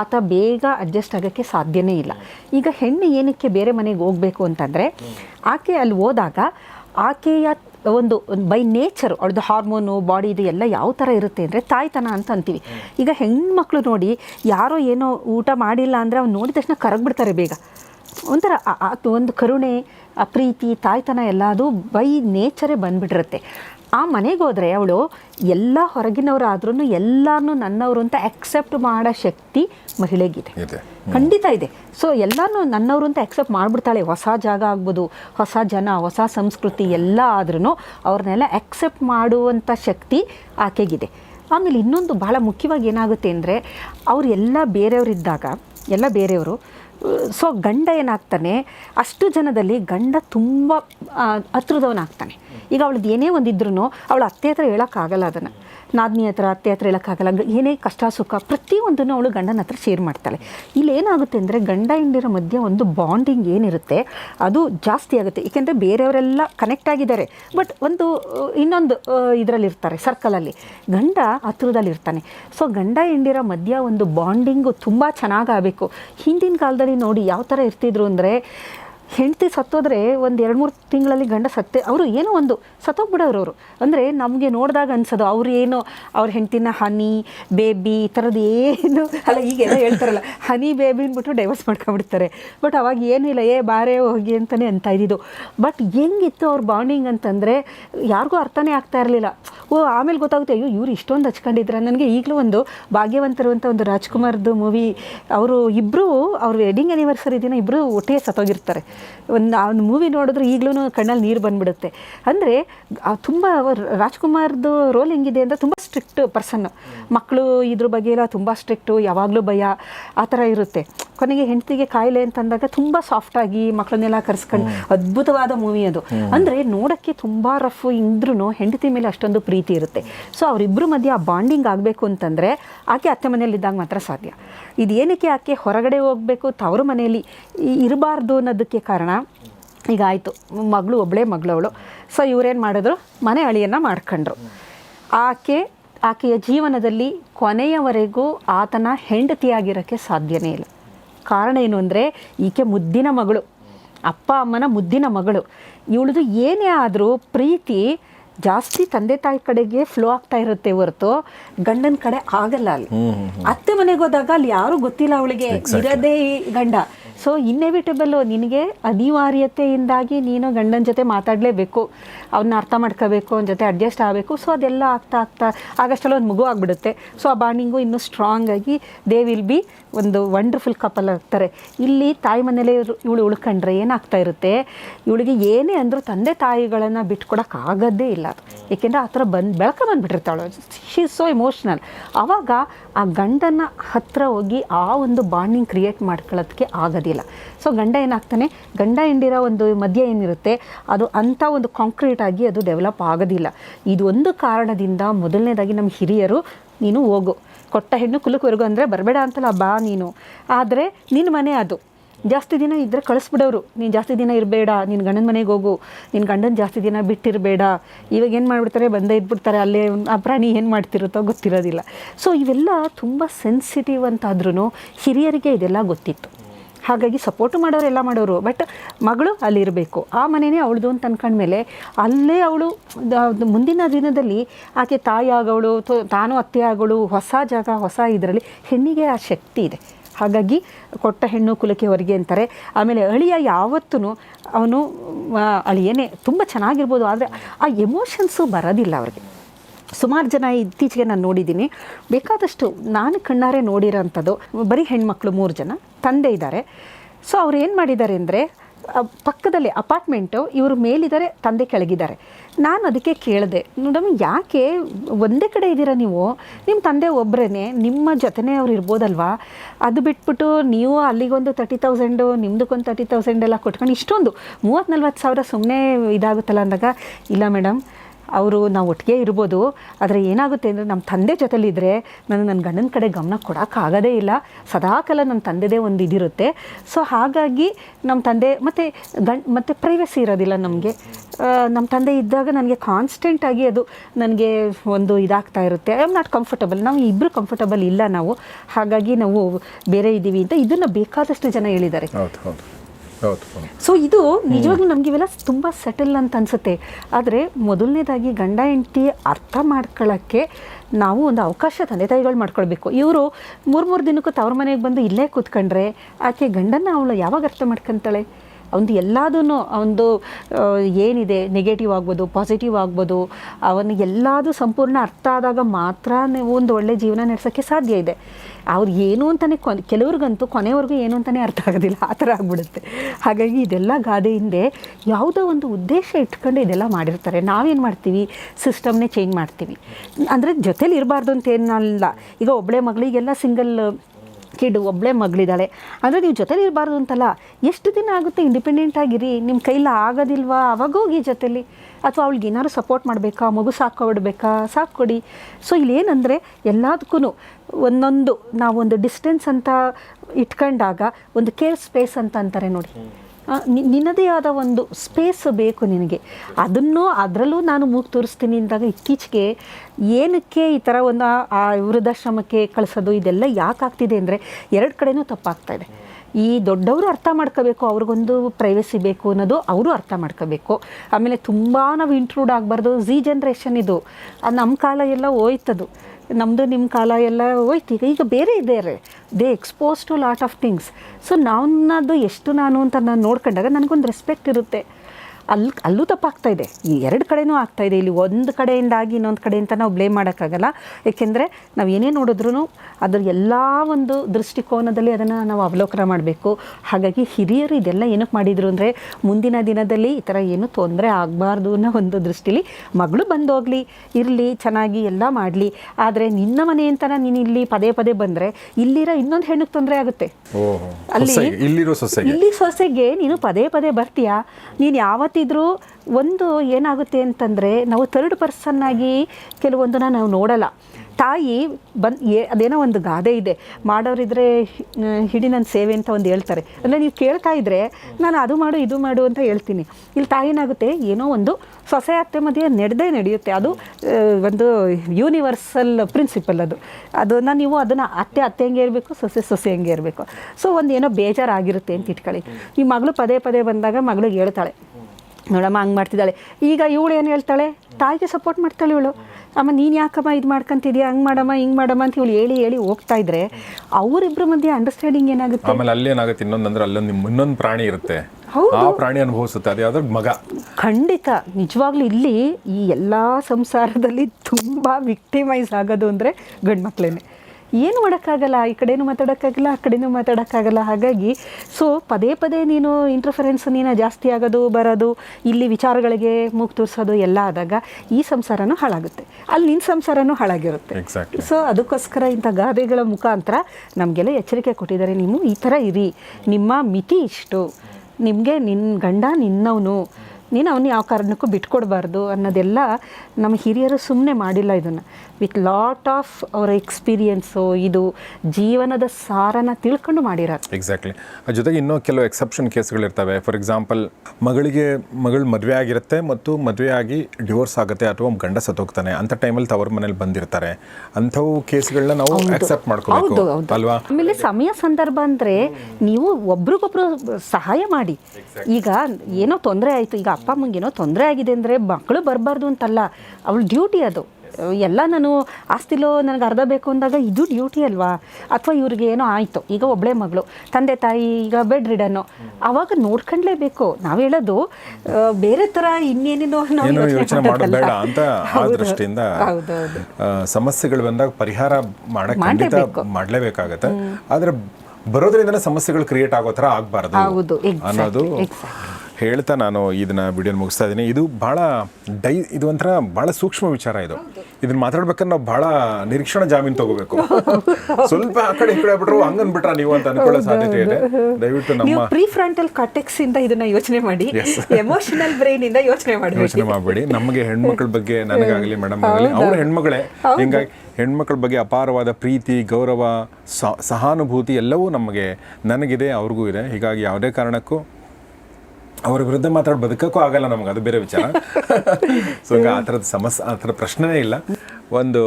ಆತ ಬೇಗ ಅಡ್ಜಸ್ಟ್ ಆಗೋಕ್ಕೆ ಸಾಧ್ಯನೇ ಇಲ್ಲ. ಈಗ ಹೆಣ್ಣು ಏನಕ್ಕೆ ಬೇರೆ ಮನೆಗೆ ಹೋಗಬೇಕು ಅಂತಂದರೆ, ಆಕೆ ಅಲ್ಲಿ ಹೋದಾಗ ಆಕೆಯ ಒಂದು ಬೈ ನೇಚರ್ ಅವಳದು ಹಾರ್ಮೋನು ಬಾಡಿ ಇದು ಎಲ್ಲ ಯಾವ ಥರ ಇರುತ್ತೆ ಅಂದರೆ ತಾಯ್ತನ ಅಂತ ಅಂತೀವಿ. ಈಗ ಹೆಣ್ಮಕ್ಳು ನೋಡಿ ಯಾರೋ ಏನೋ ಊಟ ಮಾಡಿಲ್ಲ ಅಂದರೆ ಅವ್ನು ನೋಡಿದ ತಕ್ಷಣ ಕರಗ್ಬಿಡ್ತಾರೆ ಬೇಗ. ಒಂಥರ ಒಂದು ಕರುಣೆ ಪ್ರೀತಿ, ತಾಯ್ತನ ಎಲ್ಲ ಅದು ಬೈ ನೇಚರೇ ಬಂದ್ಬಿಟ್ಟಿರುತ್ತೆ. ಆ ಮನೆಗೆ ಹೋದರೆ ಅವಳು ಎಲ್ಲ ಹೊರಗಿನವರಾದ್ರೂ ಎಲ್ಲಾನು ನನ್ನವರು ಅಂತ ಅಕ್ಸೆಪ್ಟ್ ಮಾಡೋ ಶಕ್ತಿ ಮಹಿಳೆಗಿದೆ. ಖಂಡಿತ ಇದೆ. ಸೊ ಎಲ್ಲಾನು ನನ್ನವರು ಅಂತ ಅಕ್ಸೆಪ್ಟ್ ಮಾಡಿಬಿಡ್ತಾಳೆ. ಹೊಸ ಜಾಗ ಆಗ್ಬೋದು ಹೊಸ ಜನ ಹೊಸ ಸಂಸ್ಕೃತಿ ಎಲ್ಲ ಆದ್ರೂ ಅವ್ರನ್ನೆಲ್ಲ ಅಕ್ಸೆಪ್ಟ್ ಮಾಡುವಂಥ ಶಕ್ತಿ ಆಕೆಗಿದೆ. ಆಮೇಲೆ ಇನ್ನೊಂದು ಭಾಳ ಮುಖ್ಯವಾಗಿ ಏನಾಗುತ್ತೆ ಅಂದರೆ ಅವರೆಲ್ಲ ಎಲ್ಲ ಬೇರೆಯವರಿದ್ದಾಗ ಎಲ್ಲ ಬೇರೆಯವರು ಸೊ ಗಂಡ ಏನಾಗ್ತಾನೆ, ಅಷ್ಟು ಜನದಲ್ಲಿ ಗಂಡ ತುಂಬ ಹತ್ರದವನಾಗ್ತಾನೆ. ಈಗ ಅವಳದ್ದು ಏನೇ ಒಂದಿದ್ರು ಅವಳ ಅತ್ತೆ ಹತ್ರ ಹೇಳೋಕ್ಕಾಗಲ್ಲ ಅದನ್ನು. ನಾದ್ನಿ ಹತ್ರ, ಅತ್ತೆ ಹತ್ರ ಹೇಳೋಕ್ಕಾಗಲ್ಲ. ಏನೇ ಕಷ್ಟ, ಸುಖ, ಪ್ರತಿಯೊಂದನ್ನು ಅವಳು ಗಂಡನ ಹತ್ರ ಶೇರ್ ಮಾಡ್ತಾಳೆ. ಇಲ್ಲಿ ಏನಾಗುತ್ತೆ ಅಂದರೆ ಗಂಡ ಹೆಂಡಿರ ಮಧ್ಯೆ ಒಂದು ಬಾಂಡಿಂಗ್ ಏನಿರುತ್ತೆ, ಅದು ಜಾಸ್ತಿ ಆಗುತ್ತೆ. ಏಕೆಂದರೆ ಬೇರೆಯವರೆಲ್ಲ ಕನೆಕ್ಟ್ ಆಗಿದ್ದಾರೆ. ಬಟ್ ಒಂದು, ಇನ್ನೊಂದು ಇದರಲ್ಲಿ ಇರ್ತಾರೆ ಸರ್ಕಲಲ್ಲಿ ಗಂಡ ಹತ್ರದಲ್ಲಿರ್ತಾನೆ. ಸೊ ಗಂಡ ಹೆಂಡಿರ ಮಧ್ಯ ಒಂದು ಬಾಂಡಿಂಗು ತುಂಬ ಚೆನ್ನಾಗಾಗಬೇಕು. ಹಿಂದಿನ ಕಾಲದಲ್ಲಿ ನೋಡಿ ಯಾವ ಥರ ಇರ್ತಿದ್ರು ಅಂದರೆ ಹೆಂಡತಿ ಸತ್ತೋದ್ರೆ ಒಂದು ಎರಡು ಮೂರು ತಿಂಗಳಲ್ಲಿ ಗಂಡ ಸತ್ತೆ, ಅವರು ಏನೋ ಒಂದು ಸತ್ತೋಗ್ಬಿಡೋರು ಅವರು. ಅಂದರೆ ನಮಗೆ ನೋಡಿದಾಗ ಅನ್ಸೋದು, ಅವ್ರು ಏನೋ ಅವ್ರ ಹೆಂಡತಿನ ಹನಿ, ಬೇಬಿ, ಈ ಥರದ್ದು ಏನು, ಅಲ್ಲ ಈಗೆಲ್ಲ ಹೇಳ್ತಾರಲ್ಲ, ಹನಿ, ಬೇಬಿ ಅಂದ್ಬಿಟ್ಟು ಡೈವರ್ಸ್ ಮಾಡ್ಕೊಂಡ್ಬಿಡ್ತಾರೆ. ಬಟ್ ಅವಾಗ ಏನಿಲ್ಲ ಏ, ಬಾರೇ ಹೋಗಿ ಅಂತಲೇ ಅಂತ ಇದ್ದಿದ್ದು. ಬಟ್ ಹೆಂಗಿತ್ತು ಅವ್ರ ಬಾಂಡಿಂಗ್ ಅಂತಂದರೆ, ಯಾರಿಗೂ ಅರ್ಥನೇ ಆಗ್ತಾ ಇರಲಿಲ್ಲ. ಓ, ಆಮೇಲೆ ಗೊತ್ತಾಗುತ್ತೆ, ಅಯ್ಯೋ, ಇವ್ರು ಇಷ್ಟೊಂದು ಹಚ್ಕೊಂಡಿದ್ರೆ. ನನಗೆ ಈಗಲೂ ಒಂದು ಭಾಗ್ಯವಂತರು ಅಂತ ಒಂದು ರಾಜ್ಕುಮಾರ್ದು ಮೂವಿ ಅವರು ಇಬ್ಬರು ಅವ್ರ ವೆಡ್ಡಿಂಗ್ ಆ್ಯನಿವರ್ಸರಿ ದಿನ ಇಬ್ಬರು ಒಟ್ಟಿಗೆ ಸತ್ತೋಗಿರ್ತಾರೆ. ಒಂದು ಒಂದು ಮೂವಿ ನೋಡಿದ್ರೆ ಈಗಲೂ ಕಣ್ಣಲ್ಲಿ ನೀರು ಬಂದ್ಬಿಡುತ್ತೆ. ಅಂದರೆ ತುಂಬ ರಾಜ್ಕುಮಾರ್ದು ರೋಲ್ ಹೆಂಗಿದೆ ಅಂದರೆ ತುಂಬ ಸ್ಟ್ರಿಕ್ಟ್ ಪರ್ಸನ್ ಮಕ್ಕಳು ಇದ್ರ ಬಗ್ಗೆ ಎಲ್ಲ ತುಂಬ ಸ್ಟ್ರಿಕ್ಟು ಯಾವಾಗಲೂ ಭಯ, ಆ ಥರ ಇರುತ್ತೆ. ಕೊನೆಗೆ ಹೆಂಡತಿಗೆ ಕಾಯಿಲೆ ಅಂತಂದಾಗ ತುಂಬ ಸಾಫ್ಟಾಗಿ ಮಕ್ಕಳನ್ನೆಲ್ಲ ಕರೆಸ್ಕೊಂಡು ಅದ್ಭುತವಾದ ಮೂವಿ ಅದು. ಅಂದರೆ ನೋಡೋಕ್ಕೆ ತುಂಬ ರಫ್ ಇದ್ರೂ ಹೆಂಡತಿ ಮೇಲೆ ಅಷ್ಟೊಂದು ಪ್ರೀತಿ ಇರುತ್ತೆ. ಸೊ ಅವರಿಬ್ಬರ ಮಧ್ಯೆ ಆ ಬಾಂಡಿಂಗ್ ಆಗಬೇಕು ಅಂತಂದರೆ ಆಕೆ ಅತ್ತೆ ಮನೆಯಲ್ಲಿದ್ದಾಗ ಮಾತ್ರ ಸಾಧ್ಯ. ಇದು ಏನಕ್ಕೆ ಆಕೆ ಹೊರಗಡೆ ಹೋಗಬೇಕು ತವರು ಮನೆಯಲ್ಲಿ ಇರಬಾರ್ದು ಅನ್ನೋದಕ್ಕೆ ಕಾರಣ ಈಗ ಆಯಿತು. ಮಗಳು ಒಬ್ಬಳೇ ಮಗಳವಳು ಸೊ ಇವರೇನು ಮಾಡಿದ್ರು? ಮನೆ ಅಳಿಯನ್ನು ಮಾಡ್ಕೊಂಡ್ರು. ಆಕೆ ಆಕೆಯ ಜೀವನದಲ್ಲಿ ಕೊನೆಯವರೆಗೂ ಆತನ ಹೆಂಡತಿಯಾಗಿರೋಕ್ಕೆ ಸಾಧ್ಯನೇ ಇಲ್ಲ. ಕಾರಣ ಏನು ಅಂದರೆ ಈಕೆ ಮುದ್ದಿನ ಮಗಳು. ಅಪ್ಪ ಅಮ್ಮನ ಮುದ್ದಿನ ಮಗಳು. ಇವಳದು ಏನೇ ಆದರೂ ಪ್ರೀತಿ ಜಾಸ್ತಿ ತಂದೆ ತಾಯಿ ಕಡೆಗೆ ಫ್ಲೋ ಆಗ್ತಾ ಇರುತ್ತೆ ಹೊರತು ಗಂಡನ ಕಡೆ ಆಗಲ್ಲ ಅಲ್ಲಿ. ಅತ್ತೆ ಮನೆಗೆ ಹೋದಾಗ ಅಲ್ಲಿ ಯಾರು ಗೊತ್ತಿಲ್ಲ ಅವಳಿಗೆ. ಇರದೇ ಗಂಡ. ಸೊ ಇನ್ನೆವಿಟಬಲ್ ನಿನಗೆ ಅನಿವಾರ್ಯತೆಯಿಂದಾಗಿ ನೀನು ಗಂಡನ ಜೊತೆ ಮಾತಾಡಲೇಬೇಕು. ಅವನ್ನ ಅರ್ಥ ಮಾಡ್ಕೋಬೇಕು, ಅವನ ಜೊತೆ ಅಡ್ಜಸ್ಟ್ ಆಗಬೇಕು. ಸೊ ಅದೆಲ್ಲ ಆಗ್ತಾ ಆಗ್ತಾ ಆಗಷ್ಟೆಲ್ಲ ಒಂದು ಮಗು ಆಗಿಬಿಡುತ್ತೆ. ಸೊ ಆ ಬಾಂಡಿಂಗು ಇನ್ನೂ ಸ್ಟ್ರಾಂಗ್ ಆಗಿ ದೇ ವಿಲ್ ಬಿ ಒಂದು ವಂಡರ್ಫುಲ್ ಕಪಲ್ ಆಗ್ತಾರೆ. ಇಲ್ಲಿ ತಾಯಿ ಮನೇಲೇ ಇವಳು ಉಳ್ಕೊಂಡ್ರೆ ಏನಾಗ್ತಾ ಇರುತ್ತೆ? ಇವಳಿಗೆ ಏನೇ ಅಂದರೂ ತಂದೆ ತಾಯಿಗಳನ್ನು ಬಿಟ್ಕೊಡಕ್ಕೆ ಆಗೋದೇ ಇಲ್ಲ. ಏಕೆಂದರೆ ಆ ಥರ ಬಂದು, ಬೆಳಕ ಬಂದುಬಿಟ್ಟಿರ್ತಾಳು. ಶಿ ಇಸ್ ಸೋ ಇಮೋಷ್ನಲ್ ಆವಾಗ ಆ ಗಂಡನ ಹತ್ರ ಹೋಗಿ ಆ ಒಂದು ಬಾಂಡಿಂಗ್ ಕ್ರಿಯೇಟ್ ಮಾಡ್ಕೊಳ್ಳೋದಕ್ಕೆ ಆಗೋದಿಲ್ಲ ಸೊ ಗಂಡ ಏನಾಗ್ತಾನೆ, ಗಂಡ ಹೆಂಡಿರೋ ಒಂದು ಮಧ್ಯ ಏನಿರುತ್ತೆ, ಅದು ಅಂಥ ಒಂದು ಕಾಂಕ್ರೀಟ್ ಆಗಿ ಅದು ಡೆವಲಪ್ ಆಗೋದಿಲ್ಲ. ಇದೊಂದು ಕಾರಣದಿಂದ ಮೊದಲನೇದಾಗಿ ನಮ್ಮ ಹಿರಿಯರು, ನೀನು ಹೋಗು. ಕೊಟ್ಟ ಹೆಣ್ಣು ಕುಲುಕುವರೆಗೂ ಅಂದರೆ ಬರಬೇಡ ಅಂತಲ್ಲ, ಬಾ ನೀನು. ಆದರೆ ನಿನ್ನ ಮನೆ ಅದು. ಜಾಸ್ತಿ ದಿನ ಇದ್ದರೆ ಕಳಿಸ್ಬಿಡೋರು. ನೀನು ಜಾಸ್ತಿ ದಿನ ಇರಬೇಡ ನಿನ್ನ ಗಂಡನ ಮನೆಗೆ ಹೋಗು. ನಿನ್ನ ಗಂಡನ ಜಾಸ್ತಿ ದಿನ ಬಿಟ್ಟಿರಬೇಡ. ಇವಾಗ ಏನು ಮಾಡಿಬಿಡ್ತಾರೆ, ಬಂದೇ ಇದ್ಬಿಡ್ತಾರೆ, ಅಲ್ಲೇ ಆ ಪ್ರಾಣಿ ಏನು ಮಾಡ್ತಿರುತ್ತೋ ಗೊತ್ತಿರೋದಿಲ್ಲ. ಸೊ ಇವೆಲ್ಲ ತುಂಬ ಸೆನ್ಸಿಟಿವ್ ಅಂತಾದ್ರೂ ಹಿರಿಯರಿಗೆ ಇದೆಲ್ಲ ಗೊತ್ತಿತ್ತು. ಹಾಗಾಗಿ ಸಪೋರ್ಟು ಮಾಡೋರು ಎಲ್ಲ ಮಾಡೋರು. ಬಟ್ ಮಗಳು ಅಲ್ಲಿರಬೇಕು. ಆ ಮನೆಯೇ ಅವಳದು ಅಂತ ಅಂದ್ಕೊಂಡ್ಮೇಲೆ ಅಲ್ಲೇ ಅವಳು ಮುಂದಿನ ದಿನದಲ್ಲಿ ಆಕೆ ತಾಯಿ ಆಗೋಳು ತೊ- ತಾನು ಅತ್ತೆ ಆಗೋಳು ಹೊಸ ಜಾಗ, ಹೊಸ ಇದರಲ್ಲಿ ಹೆಣ್ಣಿಗೆ ಆ ಶಕ್ತಿ ಇದೆ. ಹಾಗಾಗಿ ಕೊಟ್ಟ ಹೆಣ್ಣು ಕುಲಕ್ಕೆ ಹೊರಗೆ ಅಂತಾರೆ. ಆಮೇಲೆ ಅಳಿಯ ಯಾವತ್ತೂ ಅವನು ಅಳಿಯನೇ ತುಂಬ ಚೆನ್ನಾಗಿರ್ಬೋದು. ಆದರೆ ಆ ಎಮೋಷನ್ಸು ಬರೋದಿಲ್ಲ ಅವ್ರಿಗೆ. ಸುಮಾರು ಜನ ಇತ್ತೀಚೆಗೆ ನಾನು ನೋಡಿದ್ದೀನಿ. ಬೇಕಾದಷ್ಟು ನಾನು ಕಣ್ಣಾರೆ ನೋಡಿರೋಂಥದ್ದು, ಬರೀ ಹೆಣ್ಮಕ್ಳು ಮೂರು ಜನ, ತಂದೆ ಇದ್ದಾರೆ ಸೊ ಅವ್ರು ಏನು ಮಾಡಿದ್ದಾರೆ ಅಂದರೆ ಪಕ್ಕದಲ್ಲಿ ಅಪಾರ್ಟ್ಮೆಂಟು, ಇವರು ಮೇಲಿದ್ದಾರೆ ತಂದೆ ಕೆಳಗಿದ್ದಾರೆ ನಾನು ಅದಕ್ಕೆ ಕೇಳಿದೆ ಮೇಡಮ್ ಯಾಕೆ ಒಂದೇ ಕಡೆ ಇದ್ದೀರಾ ನೀವು? ನಿಮ್ಮ ತಂದೆ ಒಬ್ಬರೇ ನಿಮ್ಮ ಜೊತೆನೇ ಅವ್ರು ಇರ್ಬೋದಲ್ವಾ? ಅದು ಬಿಟ್ಬಿಟ್ಟು ನೀವು ಅಲ್ಲಿಗೊಂದು ತರ್ಟಿ ತೌಸಂಡು ನಿಮ್ದಕ್ಕೊಂದು ತರ್ಟಿ ತೌಸಂಡ್ ಎಲ್ಲ ಕೊಟ್ಕೊಂಡು, ಇಷ್ಟೊಂದು, ಮೂವತ್ತು ನಲ್ವತ್ತು ಸಾವಿರ ಸುಮ್ಮನೆ ಇದಾಗುತ್ತಲ್ಲ ಅಂದಾಗ, ಇಲ್ಲ ಮೇಡಮ್ ಅವರು ನಾವು ಒಟ್ಟಿಗೆ ಇರ್ಬೋದು. ಆದರೆ ಏನಾಗುತ್ತೆ ಅಂದರೆ ನಮ್ಮ ತಂದೆ ಜೊತೆಲಿದ್ದರೆ ನಾನು ನನ್ನ ಗಂಡನ ಕಡೆ ಗಮನ ಕೊಡೋಕ್ಕಾಗೋದೇ ಇಲ್ಲ. ಸದಾಕಾಲ ನನ್ನ ತಂದೆದೇ ಒಂದು ಇದಿರುತ್ತೆ. ಸೊ ಹಾಗಾಗಿ ನಮ್ಮ ತಂದೆ ಮತ್ತು ಗಂಡ್ ಮತ್ತು ಪ್ರೈವಸಿ ಇರೋದಿಲ್ಲ ನಮಗೆ. ನಮ್ಮ ತಂದೆ ಇದ್ದಾಗ ನನಗೆ ಕಾನ್ಸ್ಟೆಂಟಾಗಿ ಅದು ನನಗೆ ಒಂದು ಇದಾಗ್ತಾ ಇರುತ್ತೆ. ಐ ಆಮ್ ನಾಟ್ ಕಂಫರ್ಟಬಲ್ ನಾವು ಇಬ್ಬರು ಕಂಫರ್ಟಬಲ್ ಇಲ್ಲ ನಾವು. ಹಾಗಾಗಿ ನಾವು ಬೇರೆ ಇದ್ದೀವಿ ಅಂತ ಇದನ್ನು ಬೇಕಾದಷ್ಟು ಜನ ಹೇಳಿದ್ದಾರೆ. ಸೊ ಇದು ನಿಜವಾಗ್ಲೂ ನಮ್ಗೆ ಇವೆಲ್ಲ ತುಂಬ ಸೆಟಲ್ ಅಂತ ಅನ್ಸುತ್ತೆ. ಆದರೆ ಮೊದಲನೇದಾಗಿ ಗಂಡ ಹೆಂಡತಿ ಅರ್ಥ ಮಾಡ್ಕೊಳ್ಳೋಕ್ಕೆ ನಾವು ಒಂದು ಅವಕಾಶ ತಂದೆ ತಾಯಿಗಳು ಮಾಡ್ಕೊಳ್ಬೇಕು. ಇವರು ಮೂರು ಮೂರು ದಿನಕ್ಕೂ ತವ್ರ ಮನೆಗೆ ಬಂದು ಇಲ್ಲೇ ಕೂತ್ಕೊಂಡ್ರೆ ಆಕೆ ಗಂಡನ ಅವಳು ಯಾವಾಗ ಅರ್ಥ ಮಾಡ್ಕೊಂತಾಳೆ? ಅವನು ಎಲ್ಲದೂ ಅವನದು ಏನಿದೆ ನೆಗೆಟಿವ್ ಆಗ್ಬೋದು ಪಾಸಿಟಿವ್ ಆಗ್ಬೋದು, ಅವನಿಗೆ ಎಲ್ಲದೂ ಸಂಪೂರ್ಣ ಅರ್ಥ ಆದಾಗ ಮಾತ್ರ ಒಂದು ಒಳ್ಳೆ ಜೀವನ ನಡೆಸೋಕ್ಕೆ ಸಾಧ್ಯ ಇದೆ. ಅವ್ರು ಏನು ಅಂತಲೇ ಕೊನೆ, ಕೆಲವ್ರಿಗಂತೂ ಕೊನೆವರೆಗೂ ಏನು ಅಂತಲೇ ಅರ್ಥ ಆಗೋದಿಲ್ಲ, ಆ ಥರ ಆಗ್ಬಿಡುತ್ತೆ. ಹಾಗಾಗಿ ಇದೆಲ್ಲ ಗಾದೆ ಹಿಂದೆ ಯಾವುದೋ ಒಂದು ಉದ್ದೇಶ ಇಟ್ಕೊಂಡು ಇದೆಲ್ಲ ಮಾಡಿರ್ತಾರೆ. ನಾವೇನು ಮಾಡ್ತೀವಿ? ಸಿಸ್ಟಮ್ನೇ ಚೇಂಜ್ ಮಾಡ್ತೀವಿ. ಅಂದರೆ ಜೊತೇಲಿ ಇರಬಾರ್ದು ಅಂತ ಏನಲ್ಲ. ಈಗ ಒಬ್ಬಳೆ ಮಗಳಿಗೆಲ್ಲ ಸಿಂಗಲ್ ಕಿಡ್ ಒಬ್ಬಳೇ ಮಗಳಿದ್ದಾಳೆ. ಅಂದರೆ ನೀವು ಜೊತೆಲಿ ಇರಬಾರ್ದು ಅಂತಲ್ಲ, ಎಷ್ಟು ದಿನ ಆಗುತ್ತೆ ಇಂಡಿಪೆಂಡೆಂಟ್ ಆಗಿರಿ? ನಿಮ್ಮ ಕೈಲಿ ಆಗೋದಿಲ್ವಾ? ಅವಾಗ ಹೋಗಿ ಜೊತೆಲಿ. ಅಥವಾ ಅವಳಿಗೆ ಏನಾದ್ರು ಸಪೋರ್ಟ್ ಮಾಡಬೇಕಾ? ಮಗು ಸಾಕೋಬಿಡ್ಬೇಕಾ ಸಾಕು ಕೊಡಿ. ಸೊ ಇಲ್ಲೇನಂದರೆ ಎಲ್ಲದಕ್ಕೂ ಒಂದೊಂದು, ನಾವೊಂದು ಡಿಸ್ಟೆನ್ಸ್ ಅಂತ ಇಟ್ಕೊಂಡಾಗ, ಒಂದು ಕೇರ್ ಸ್ಪೇಸ್ ಅಂತ ಅಂತಾರೆ ನೋಡಿ. ನಿನ್ನದೇ ಆದ ಒಂದು ಸ್ಪೇಸ್ ಬೇಕು ನಿನಗೆ. ಅದನ್ನು ಅದರಲ್ಲೂ ನಾನು ಮೂಗು ತೋರಿಸ್ತೀನಿ ಅಂದಾಗ ಇತ್ತೀಚೆಗೆ ಏನಕ್ಕೆ ಈ ಥರ ಒಂದು ಆ- ವೃದ್ಧಾಶ್ರಮಕ್ಕೆ ಕಳಿಸೋದು ಇದೆಲ್ಲ ಯಾಕೆ ಆಗ್ತಿದೆ ಅಂದರೆ ಎರಡು ಕಡೆನೂ ತಪ್ಪಾಗ್ತಾ ಇದೆ. ಈ ದೊಡ್ಡವರು ಅರ್ಥ ಮಾಡ್ಕೋಬೇಕು, ಅವ್ರಿಗೊಂದು ಪ್ರೈವಸಿ ಬೇಕು ಅನ್ನೋದು ಅವರು ಅರ್ಥ ಮಾಡ್ಕೋಬೇಕು. ಆಮೇಲೆ ತುಂಬ ನಾವು ಇಂಟ್ರೂಡ್ ಆಗಬಾರ್ದು ಝೀ ಜನ್ರೇಷನ್ ಇದು. ನಮ್ಮ ಕಾಲ ಎಲ್ಲ ಹೋಯ್ತದು. ನಮ್ಮದು ನಿಮ್ಮ ಕಾಲ ಎಲ್ಲ ಹೋಯ್ತು. ಈಗ ಈಗ ಬೇರೆ ಇದ್ದಾರೆ they expose to lot of things so ನನ್ನದು ಎಷ್ಟು ನಾನು ಅಂತ ನಾನು ನೋಡ್ಕೊಂಡಾಗ ನನಗೊಂದು ರೆಸ್ಪೆಕ್ಟ್ ಇರುತ್ತೆ. ಅಲ್ಲಿ ಅಲ್ಲೂ ತಪ್ಪಾಗ್ತಾ ಇದೆ. ಈ ಎರಡು ಕಡೆನೂ ಆಗ್ತಾ ಇದೆ. ಇಲ್ಲಿ ಒಂದು ಕಡೆಯಿಂದಾಗಿ ಇನ್ನೊಂದು ಕಡೆ ಅಂತ ನಾವು ಬ್ಲೇಮ್ ಮಾಡೋಕ್ಕಾಗಲ್ಲ. ಏಕೆಂದರೆ ನಾವು ಏನೇ ನೋಡಿದ್ರೂ ಅದರ ಎಲ್ಲ ಒಂದು ದೃಷ್ಟಿಕೋನದಲ್ಲಿ ಅದನ್ನು ನಾವು ಅವಲೋಕನ ಮಾಡಬೇಕು. ಹಾಗಾಗಿ ಹಿರಿಯರು ಇದೆಲ್ಲ ಏನಕ್ಕೆ ಮಾಡಿದರು ಅಂದರೆ ಮುಂದಿನ ದಿನದಲ್ಲಿ ಈ ಥರ ಏನು ತೊಂದರೆ ಆಗಬಾರ್ದು ಅನ್ನೋ ಒಂದು ದೃಷ್ಟಿಲಿ ಮಗಳು ಬಂದೋಗಲಿ ಇರಲಿ ಚೆನ್ನಾಗಿ ಎಲ್ಲ ಮಾಡಲಿ. ಆದರೆ ನಿನ್ನ ಮನೆ ಅಂತ ನೀನು ಇಲ್ಲಿ ಪದೇ ಪದೇ ಬಂದರೆ ಇಲ್ಲಿರೋ ಇನ್ನೊಂದು ಹೆಣ್ಣಿಗೆ ತೊಂದರೆ ಆಗುತ್ತೆ. ಅಲ್ಲಿ ಇಲ್ಲಿ ಸೊಸೆಗೆ ನೀನು ಪದೇ ಪದೇ ಬರ್ತೀಯಾ? ನೀನು ಯಾವತ್ತೂ ಯಾವತ್ತಿದ್ರೂ ಒಂದು ಏನಾಗುತ್ತೆ ಅಂತಂದರೆ ನಾವು ಥರ್ಡ್ ಪರ್ಸನ್ನಾಗಿ ಕೆಲವೊಂದನ್ನ ನಾವು ನೋಡಲ್ಲ. ತಾಯಿ ಬಂದ್ ಏ- ಅದೇನೋ ಒಂದು ಗಾದೆ ಇದೆ. ಮಾಡೋರಿದ್ರೆ ಹಿಡಿ ನನ್ನ ಸೇವೆ ಅಂತ ಒಂದು ಹೇಳ್ತಾರೆ. ಅಂದರೆ ನೀವು ಕೇಳ್ತಾ ಇದ್ದರೆ ನಾನು ಅದು ಮಾಡು, ಇದು ಮಾಡು ಅಂತ ಹೇಳ್ತೀನಿ. ಇಲ್ಲಿ ತಾಯಿ ಏನಾಗುತ್ತೆ? ಏನೋ ಒಂದು ಸೊಸೆ ಅತ್ತೆ ಮಧ್ಯೆ ನಡೆದೇ ನಡೆಯುತ್ತೆ. ಅದು ಒಂದು ಯೂನಿವರ್ಸಲ್ ಪ್ರಿನ್ಸಿಪಲ್ ಅದು. ಅದನ್ನು ನೀವು ಅದನ್ನು ಅತ್ತೆ ಅತ್ತೆ ಹಂಗೆ ಇರಬೇಕು, ಸೊಸೆ ಸೊಸೆ ಹಂಗೆ ಇರಬೇಕು. ಸೊ ಒಂದು ಏನೋ ಬೇಜಾರಾಗಿರುತ್ತೆ ಅಂತ ಇಟ್ಕೊಳ್ಳಿ. ಈ ಮಗಳು ಪದೇ ಪದೇ ಬಂದಾಗ ಮಗಳಿಗೆ ಹೇಳ್ತಾಳೆ ನೋಡಮ್ಮ ಹಂಗೆ ಮಾಡ್ತಿದ್ದಾಳೆ. ಈಗ ಇವಳು ಏನು ಹೇಳ್ತಾಳೆ? ತಾಯಿಗೆ ಸಪೋರ್ಟ್ ಮಾಡ್ತಾಳೆ ಇವಳು. ಅಮ್ಮ ನೀನು ಯಾಕಮ್ಮ ಇದು ಮಾಡ್ಕೊಂತಿದ್ಯಾ? ಹಂಗೆ ಮಾಡಮ್ಮ ಹಿಂಗೆ ಮಾಡಮ್ಮ ಅಂತ ಇವಳು ಹೇಳಿ ಹೇಳಿ ಹೋಗ್ತಾ ಇದ್ರೆ ಅವರಿಬ್ಬರ ಮಧ್ಯೆ ಅಂಡರ್ಸ್ಟ್ಯಾಂಡಿಂಗ್ ಏನಾಗುತ್ತೆ? ಆಮೇಲೆ ಅಲ್ಲಿ ಏನಾಗುತ್ತೆ? ಇನ್ನೊಂದಂದ್ರೆ ಅಲ್ಲೊಂದು ನಿಮ್ಮ ಇನ್ನೊಂದು ಪ್ರಾಣಿ ಇರುತ್ತೆ. ಆ ಪ್ರಾಣಿ ಅನುಭವಿಸುತ್ತೆ. ಅದು ಮಗ. ಖಂಡಿತ. ನಿಜವಾಗ್ಲೂ ಇಲ್ಲಿ ಈ ಎಲ್ಲ ಸಂಸಾರದಲ್ಲಿ ತುಂಬ ವಿಕ್ಟಿಮೈಸ್ ಆಗೋದು ಅಂದರೆ ಗಂಡು ಮಕ್ಕಳೇನೆ ಏನು ಮಾಡೋಕ್ಕಾಗಲ್ಲ? ಈ ಕಡೆನೂ ಮಾತಾಡೋಕ್ಕಾಗಲ್ಲ ಆ ಕಡೆನೂ ಮಾತಾಡೋಕ್ಕಾಗಲ್ಲ. ಹಾಗಾಗಿ ಸೊ ಪದೇ ಪದೇ ನೀನು ಇಂಟ್ರಫರೆನ್ಸ್ ನೀನು ಜಾಸ್ತಿ ಆಗೋದು ಬರೋದು ಇಲ್ಲಿ ವಿಚಾರಗಳಿಗೆ ಮೂಗು ತೋರಿಸೋದು ಎಲ್ಲ ಆದಾಗ ಈ ಸಂಸಾರನೂ ಹಾಳಾಗುತ್ತೆ. ಅಲ್ಲಿ ನಿನ್ನ ಸಂಸಾರನೂ ಹಾಳಾಗಿರುತ್ತೆ. ಸೊ ಅದಕ್ಕೋಸ್ಕರ ಇಂಥ ಗಾದೆಗಳ ಮುಖಾಂತರ ನಮಗೆಲ್ಲ ಎಚ್ಚರಿಕೆ ಕೊಟ್ಟಿದ್ದಾರೆ. ನೀವು ಈ ಥರ ಇರಿ. ನಿಮ್ಮ ಮಿತಿ ಇಷ್ಟು. ನಿಮಗೆ ನಿನ್ನ ಗಂಡ ನಿನ್ನವನು. ನೀನು ಅವನು ಯಾವ ಕಾರಣಕ್ಕೂ ಬಿಟ್ಕೊಡ್ಬಾರ್ದು ಅನ್ನೋದೆಲ್ಲ ನಮ್ಮ ಹಿರಿಯರು ಸುಮ್ಮನೆ ಮಾಡಿಲ್ಲ ಇದನ್ನು. ವಿತ್ ಲಾಟ್ ಆಫ್ ಅವರ ಎಕ್ಸ್ಪೀರಿಯೆನ್ಸು ಇದು ಜೀವನದ ಸಾರನ ತಿಳ್ಕೊಂಡು ಮಾಡಿರೋದು. ಎಕ್ಸಾಕ್ಟ್ಲಿ ಜೊತೆಗೆ ಇನ್ನೂ ಕೆಲವು ಎಕ್ಸೆಪ್ಷನ್ ಕೇಸ್ಗಳಿರ್ತವೆ ಫಾರ್ ಎಕ್ಸಾಂಪಲ್ ಮಗಳಿಗೆ ಮಗಳು ಮದುವೆ ಆಗಿರುತ್ತೆ ಮತ್ತು ಮದುವೆ ಆಗಿ ಡಿವೋರ್ಸ್ ಆಗುತ್ತೆ ಅಥವಾ ಗಂಡ ಸತ್ತೋಗ್ತಾನೆ. ಅಂಥ ಟೈಮಲ್ಲಿ ತವರು ಮನೇಲಿ ಬಂದಿರ್ತಾರೆ. ಅಂಥವು ಕೇಸ್ಗಳನ್ನ ನಾವು ಅಕ್ಸೆಪ್ಟ್ ಮಾಡ್ಕೋಬೇಕು ಅಲ್ವಾ? ಆಮೇಲೆ ಸಮಯ ಸಂದರ್ಭ ಅಂದರೆ ನೀವು ಒಬ್ರಿಗೊಬ್ರು ಸಹಾಯ ಮಾಡಿ. ಈಗ ಏನೋ ತೊಂದರೆ ಆಯಿತು ಈಗ ಅಪ್ಪ ಅಮ್ಮಂಗೆ ಏನೋ ತೊಂದರೆ ಆಗಿದೆ ಅಂದರೆ ಮಕ್ಕಳು ಬರಬಾರ್ದು ಅಂತಲ್ಲ. ಅವಳ ಡ್ಯೂಟಿ ಅದು. ಎಲ್ಲ ನಾನು ಆಸ್ತಿಲೋ ನನಗೆ ಅರ್ಧ ಬೇಕು ಅಂದಾಗ ಇದು ಡ್ಯೂಟಿ ಅಲ್ವಾ? ಅಥವಾ ಇವ್ರಿಗೆ ಏನೋ ಆಯಿತು. ಈಗ ಒಬ್ಬಳೇ ಮಗಳು. ತಂದೆ ತಾಯಿ ಈಗ ಬೆಡ್ ರಿಡನ್ನು. ಆವಾಗ ನೋಡ್ಕೊಂಡ್ಲೇಬೇಕು. ನಾವು ಹೇಳೋದು ಬೇರೆ ಥರ ಇನ್ನೇನೇನೋ ದೃಷ್ಟಿಯಿಂದ ಸಮಸ್ಯೆಗಳು ಬಂದಾಗ ಪರಿಹಾರ ಮಾಡಕ್ ಖಂಡಿತ ಮಾಡ್ಲೇಬೇಕು. ಮಾಡಲೇಬೇಕಾಗತ್ತೆ. ಆದರೆ ಬರೋದ್ರಿಂದ ಸಮಸ್ಯೆಗಳು ಕ್ರಿಯೇಟ್ ಆಗೋ ಥರ ಆಗಬಾರ್ದು ಅನ್ನೋದು. ಹೇಳ್ತಾ ನಾನು ಇದನ್ನ ವಿಡಿಯೋ ಮುಗಿಸ್ತಾ ಇದ್ದೀನಿ. ಇದು ಬಹಳ ಡೈ ಇದು ಒಂಥರ ಬಹಳ ಸೂಕ್ಷ್ಮ ವಿಚಾರ ಇದು. ಇದನ್ನ ಮಾತಾಡ್ಬೇಕಾದ್ರೆ ನಾವು ಬಹಳ ನಿರೀಕ್ಷಣಾ ಜಾಮೀನು ತಗೋಬೇಕು. ಸ್ವಲ್ಪ ಆ ಕಡೆ ಈ ಕಡೆ ಬಿಟ್ರು ಹಂಗನ್ಬಿಟ್ರ ನೀವು? ಅಂತ ಅನ್ಕೊಳ್ಳೋ ಸಾಧ್ಯತೆ ಇದೆ. ದಯವಿಟ್ಟು ನಮ್ಮ ಪ್ರೀ ಫ್ರಂಟಲ್ ಕಾರ್ಟೆಕ್ಸ್ ಇಂದ ಇದನ್ನ ಯೋಚನೆ ಮಾಡಿ. ಎಮೋಷನಲ್ ಬ್ರೈನ್ ಇಂದ ಯೋಚನೆ ಮಾಡಿ ಯೋಚನೆ ಮಾಡಬೇಡಿ. ನಮಗೆ ಹೆಣ್ಮಕ್ಳ ಬಗ್ಗೆ ನನಗಾಗಲಿ ಮೇಡಮ್ ಆಗಲಿ ಅವ್ರ ಹೆಣ್ಮಗಳೇ ಹಿಂಗಾಗಿ ಹೆಣ್ಮಕ್ಳ ಬಗ್ಗೆ ಅಪಾರವಾದ ಪ್ರೀತಿ ಗೌರವ ಸಹಾನುಭೂತಿ ಎಲ್ಲವೂ ನಮಗೆ ನನಗಿದೆ ಅವ್ರಿಗೂ ಇದೆ. ಹೀಗಾಗಿ ಯಾವುದೇ ಕಾರಣಕ್ಕೂ ಅವ್ರ ವಿರುದ್ಧ ಮಾತಾಡಿ ಬದುಕಕ್ಕೂ ಆಗಲ್ಲ ನಮ್ಗೆ ಅದು ಬೇರೆ ವಿಚಾರ. ಸೊ ಆ ಥರದ ಸಮಸ್ಯೆ ಆ ಥರ ಪ್ರಶ್ನೆನೇ ಇಲ್ಲ. ಒಂದು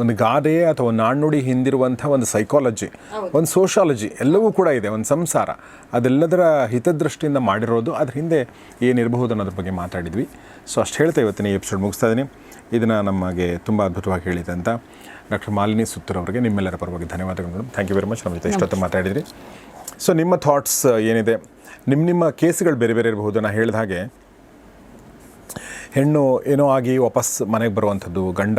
ಒಂದು ಗಾದೆ ಅಥವಾ ಒಂದು ನಾಣ್ಣುಡಿ ಹಿಂದಿರುವಂಥ ಒಂದು ಸೈಕಾಲಜಿ ಒಂದು ಸೋಷಾಲಜಿ ಎಲ್ಲವೂ ಕೂಡ ಇದೆ ಒಂದು ಸಂಸಾರ. ಅದೆಲ್ಲದರ ಹಿತದೃಷ್ಟಿಯಿಂದ ಮಾಡಿರೋದು ಅದ್ರ ಹಿಂದೆ ಏನಿರಬಹುದು ಅನ್ನೋದ್ರ ಬಗ್ಗೆ ಮಾತಾಡಿದ್ವಿ. ಸೊ ಅಷ್ಟು ಹೇಳ್ತಾ ಇವತ್ತಿನ ಎಪಿಸೋಡ್ ಮುಗಿಸ್ತಾ ಇದ್ದೀನಿ. ಇದನ್ನು ನಮಗೆ ತುಂಬ ಅದ್ಭುತವಾಗಿ ಹೇಳಿದೆ ಅಂತ ಡಾಕ್ಟರ್ ಮಾಲಿನಿ ಸುತ್ತೂರ್ ಅವರಿಗೆ ನಿಮ್ಮೆಲ್ಲರ ಪರವಾಗಿ ಧನ್ಯವಾದಗಳು madam. Thank you very much ನಮ್ಮ ಜೊತೆ ಇಷ್ಟೊತ್ತು ಮಾತಾಡಿದ್ರಿ. ಸೊ ನಿಮ್ಮ ಥಾಟ್ಸ್ ಏನಿದೆ? ನಿಮ್ಮ ನಿಮ್ಮ ಕೇಸ್ಗಳು ಬೇರೆ ಬೇರೆ ಇರಬಹುದು. ನಾನು ಹೇಳಿದ ಹಾಗೆ ಹೆಣ್ಣು ಏನೋ ಆಗಿ ವಾಪಸ್ ಮನೆಗೆ ಬರುವಂಥದ್ದು ಗಂಡ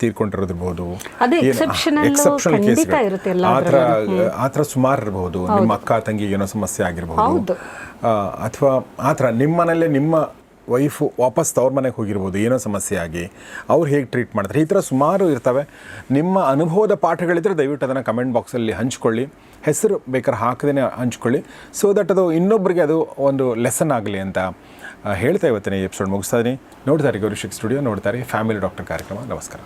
ತೀರ್ಕೊಂಡಿರೋದಿರ್ಬೋದು ಅದು ಕೇಸ್ ಆತರ exceptional ಇರುತ್ತೆ ಆ ಥರ ಆ ಥರ ಸುಮಾರು ಇರಬಹುದು. ನಿಮ್ಮ ಅಕ್ಕ ತಂಗಿ ಏನೋ ಸಮಸ್ಯೆ ಆಗಿರಬಹುದು. ಹೌದು. ಅಥವಾ ಆತರ ಥರ ನಿಮ್ಮ ಮನೇಲೆ ನಿಮ್ಮ ವೈಫು ವಾಪಸ್ ತವ್ರ ಮನೆಗೆ ಹೋಗಿರ್ಬೋದು, ಏನೋ ಸಮಸ್ಯೆ ಆಗಿ. ಅವ್ರು ಹೇಗೆ ಟ್ರೀಟ್ ಮಾಡ್ತಾರೆ? ಈ ಥರ ಸುಮಾರು ಇರ್ತವೆ. ನಿಮ್ಮ ಅನುಭವದ ಪಾಠಗಳಿದ್ದರೆ ದಯವಿಟ್ಟು ಅದನ್ನು ಕಮೆಂಟ್ ಬಾಕ್ಸಲ್ಲಿ ಹಂಚ್ಕೊಳ್ಳಿ. ಹೆಸರು ಬೇಕಾದ್ರೆ ಹಾಕದೇ ಹಂಚ್ಕೊಳ್ಳಿ. ಸೊ ದಟ್ ಅದು ಇನ್ನೊಬ್ಬರಿಗೆ ಅದು ಒಂದು ಲೆಸನ್ ಆಗಲಿ ಅಂತ ಹೇಳ್ತಾ ಇವತ್ತಿನ ಎಪಿಸೋಡ್ ಮುಗಿಸ್ತಾ ಇದ್ದೀನಿ. ನೋಡ್ತಾರೆ ಗೌರಿಶಿಕ್ ಸ್ಟುಡಿಯೋ ನೋಡ್ತಾರೆ ಫ್ಯಾಮಿಲಿ ಡಾಕ್ಟರ್ ಕಾರ್ಯಕ್ರಮ. ನಮಸ್ಕಾರ.